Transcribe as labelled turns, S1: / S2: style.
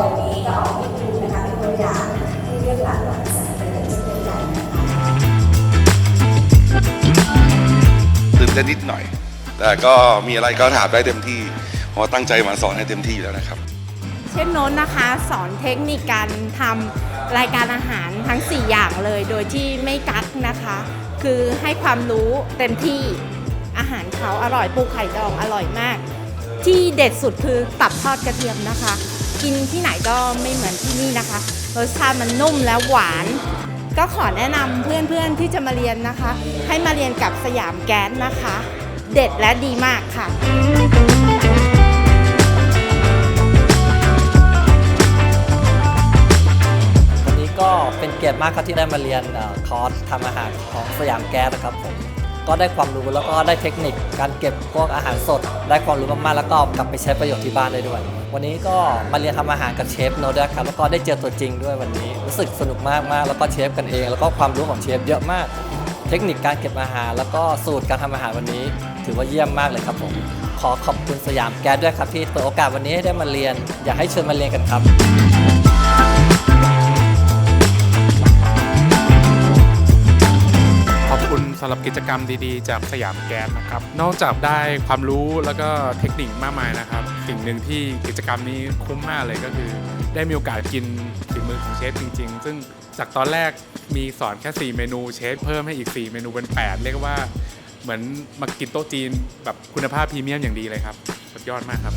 S1: วันนี้ก็ออกนิดนึงนะคะเป็นตัวอย่างที่เรื่องหลักของภาษเป็นเช่นกัน
S2: ตื่นเต้นนิดหน่อย แต่ก็มีอะไรก็ถามได้เต็มที่เพราะตั้งใจมาสอนให้เต็มที่อยู่แล้วนะครับ
S3: เช่นโน้นนะคะ สอนเทคนิคการทำรายการอาหารทั้ง 4 อย่างเลย โดยที่ไม่กักนะคะ คือให้ความรู้เต็มที่อาหารเขาอร่อยปูไข่ดองอร่อยมาก ที่เด็ดสุดคือตับทอดกระเทียมนะคะ กินที่ไหนก็ไม่เหมือนที่นี่นะคะ รสชาติมันนุ่มและหวาน ก็ขอแนะนำเพื่อนๆที่จะมาเรียนนะคะ ให้มาเรียนกับสยามแก๊สนะคะ เด็ดและดีมากค่ะ
S4: วันนี้ก็เป็นเกียรติมากครับที่ได้มาเรียนคอร์สทำอาหารของสยามแก๊สนะครับผม ก็ได้ความรู้แล้วก็ได้เทคนิคการเก็บพวกอาหารสด ได้ความรู้มากๆแล้วก็กลับไปใช้ประโยชน์ที่บ้านได้ด้วย วันนี้ก็มาเรียนทำอาหารกับเชฟโนด้วยครับแล้วก็ได้เจอตัวจริงด้วยวันนี้รู้สึกสนุกมากมากๆแล้วก็เชฟกันเอง แล้วก็ความรู้ของเชฟเยอะมาก เทคนิคการเก็บอาหาร แล้วก็สูตรการทำอาหารวันนี้ ถือว่าเยี่ยมมากเลยครับผมขอขอบคุณสยามแก๊สด้วยครับที่เปิดโอกาสวันนี้ให้ได้มาเรียน อยากให้เชิญมาเรียนกันครับ
S5: สำหรับกิจกรรมดีๆ จากสยามแก๊สนะครับ นอกจากได้ความรู้แล้วก็เทคนิคมากมายนะครับ สิ่งหนึ่งที่กิจกรรมนี้คุ้มมากเลยก็คือ ได้มีโอกาสกินฝีมือของเชฟจริง ๆ ซึ่งจากตอนแรกมีสอนแค่ 4 เมนูเชฟเพิ่มให้อีก 4 เมนูเป็น 8 เรียกว่าเหมือนมากินโต๊ะจีนแบบคุณภาพพรีเมียมอย่างดีเลยครับ สุดยอดมากครับ